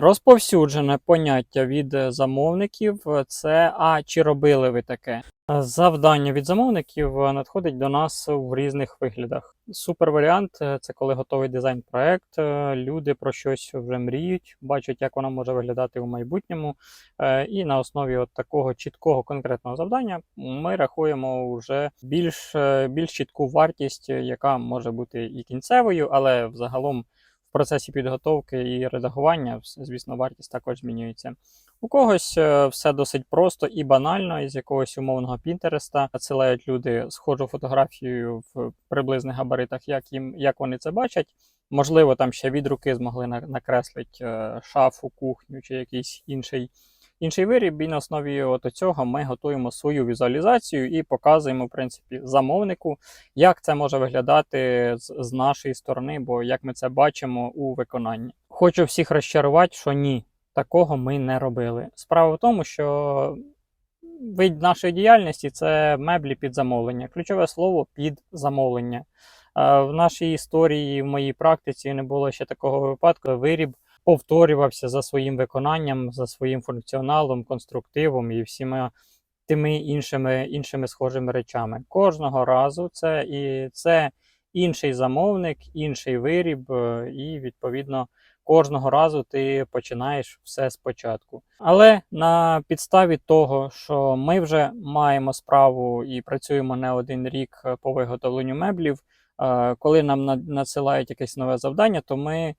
Розповсюджене поняття від замовників це а чи робили ви таке? Завдання від замовників надходить до нас в різних виглядах. Супер варіант це коли готовий дизайн-проект. Люди про щось вже мріють, бачать, як воно може виглядати у майбутньому. І на основі от такого чіткого конкретного завдання ми рахуємо вже більш, більш чітку вартість, яка може бути і кінцевою, але взагалом процесі підготовки і редагування, звісно, вартість також змінюється. У когось е, все досить просто і банально, із якогось умовного Пінтереста надсилають люди схожу фотографію в приблизних габаритах, як їм як вони це бачать. Можливо, там ще від руки змогли на- накреслити е, шафу, кухню чи якийсь інший, інший виріб. І на основі от цього ми готуємо свою візуалізацію і показуємо, в принципі, замовнику, як це може виглядати з, з нашої сторони, бо як ми це бачимо у виконанні. Хочу всіх розчарувати, що ні, такого ми не робили. Справа в тому, що вид нашої діяльності це меблі під замовлення. Ключове слово під замовлення. В нашій історії, в моїй практиці не було ще такого випадку. Виріб повторювався за своїм виконанням, за своїм функціоналом, конструктивом і всіма тими іншими, іншими схожими речами. Кожного разу це і це інший замовник, інший виріб, е, і відповідно кожного разу ти починаєш все спочатку. Але на підставі того, що ми вже маємо справу і працюємо не один рік е, по виготовленню меблів, е, коли нам надсилають якесь нове завдання, то ми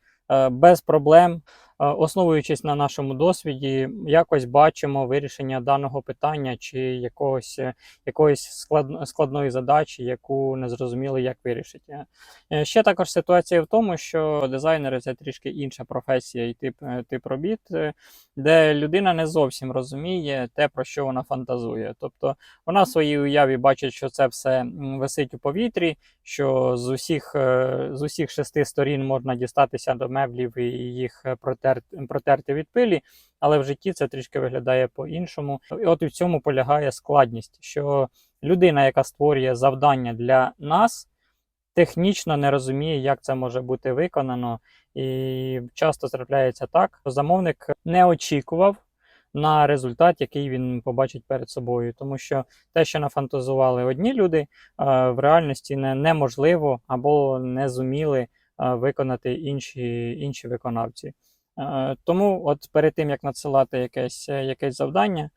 без проблем, е, основуючись на нашому досвіді, якось бачимо вирішення даного питання чи якогось, е, якоїсь склад, складної задачі, яку не зрозуміли, як вирішити. Е, Ще також ситуація в тому, що дизайнери це трішки інша професія і тип, е, тип робіт, е, де людина не зовсім розуміє те, про що вона фантазує. Тобто вона в своїй уяві бачить, що це все висить у повітрі, що з усіх, е, з усіх шести сторін можна дістатися до меблів і їх е, протер, протерти від пилі, але в житті це трішки виглядає по-іншому. І от і в цьому полягає складність, що людина, яка створює завдання для нас, технічно не розуміє, як це може бути виконано. І часто трапляється так, що замовник не очікував на результат, який він побачить перед собою. Тому що те, що нафантазували одні люди, е, в реальності не, неможливо або не зуміли е, виконати інші, інші виконавці. Е, Тому, от перед тим як надсилати якесь, е, якесь завдання, е,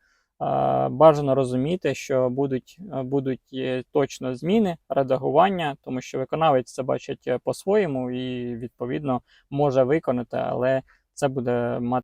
бажано розуміти, що будуть, будуть точно зміни, редагування, тому що виконавець це бачить по-своєму і відповідно може виконати, але це буде мати